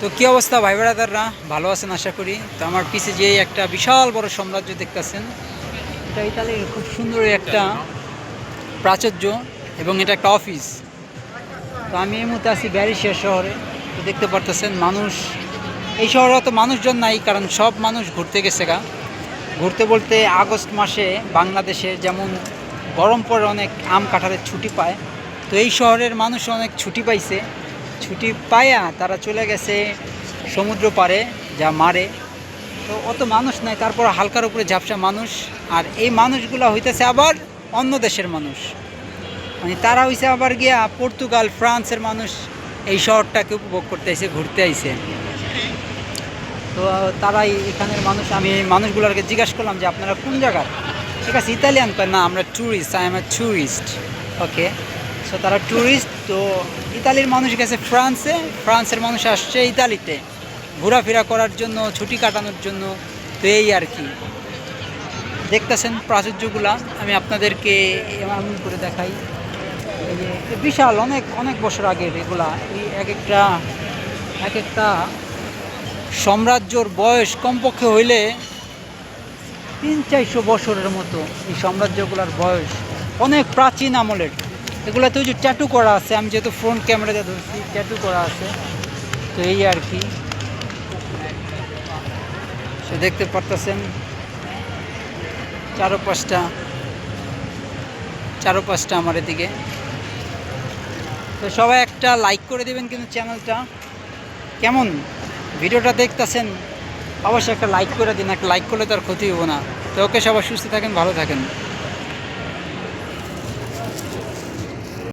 তো কি অবস্থা, ভাই বেড়াদাররা ভালো আছেন আশা করি? তো আমার পিছে যে একটা বিশাল বড় সাম্রাজ্য দেখতেছেন, এটা ইতালির খুব সুন্দর একটা প্রাচুর্য এবং এটা একটা অফিস। তো আমি এই মুহূর্তে আছি ব্যারিশিয়া শহরে। তো দেখতে পারতেছেন, মানুষ, এই শহরে অত মানুষজন নাই, কারণ সব মানুষ ঘুরতে গেছে গা। ঘুরতে বলতে আগস্ট মাসে বাংলাদেশে যেমন গরম পরে অনেক আম কাঁঠালের ছুটি পায়, তো এই শহরের মানুষ অনেক ছুটি পাইছে। ছুটি পায়া তারা চলে গেছে সমুদ্র পারে যা মারে। তো অত মানুষ নাই, তারপর হালকার উপরে ঝাপসা মানুষ। আর এই মানুষগুলো হইতেছে আবার অন্য দেশের মানুষ। মানে তারা হইছে আবার গিয়া পর্তুগাল, ফ্রান্সের মানুষ। এই শহরটাকে উপভোগ করতে আইছে ঘুরতে আইসে তো তারাই এখানের মানুষ। আমি মানুষগুলোকে জিজ্ঞাসা করলাম যে, আপনারা কোন জায়গার ঠিক আছে, ইতালিয়ান না, আমরা tourist, I am a tourist. Okay. So তারা ট্যুরিস্ট তো ইতালির মানুষ গেছে ফ্রান্সে, ফ্রান্সের মানুষ আসছে ইতালিতে। ঘোরাফেরা করার জন্য, ছুটি কাটানোর জন্য, তো এই আর কি। দেখতেছেন প্রাচুর্যগুলা, আমি আপনাদেরকে এমন করে দেখাই। বিশাল, অনেক অনেক বছর আগের এগুলা। এই এক একটা এক একটা সাম্রাজ্যর বয়স কমপক্ষে হইলে তিন চারশো বছরের মতো এই সাম্রাজ্যগুলোর বয়স। অনেক প্রাচীন আমলের। এগুলোতে ওই যে ট্যাটু করা আছে, আমি যেহেতু ফ্রন্ট ক্যামেরাতে ধরছি ট্যাটু করা আছে। তো এই আর কি। সে দেখতে পারতেছেন চারো পাঁচটা চারো পাঁচটা আমার এদিকে। তো সবাই একটা লাইক করে দেবেন কিন্তু চ্যানেলটা কেমন? ভিডিওটা দেখতেছেন, অবশ্যই একটা লাইক করে দিন একটা লাইক করলে তো আর ক্ষতি হব না। তো ওকে সবাই সুস্থ থাকেন, ভালো থাকেন।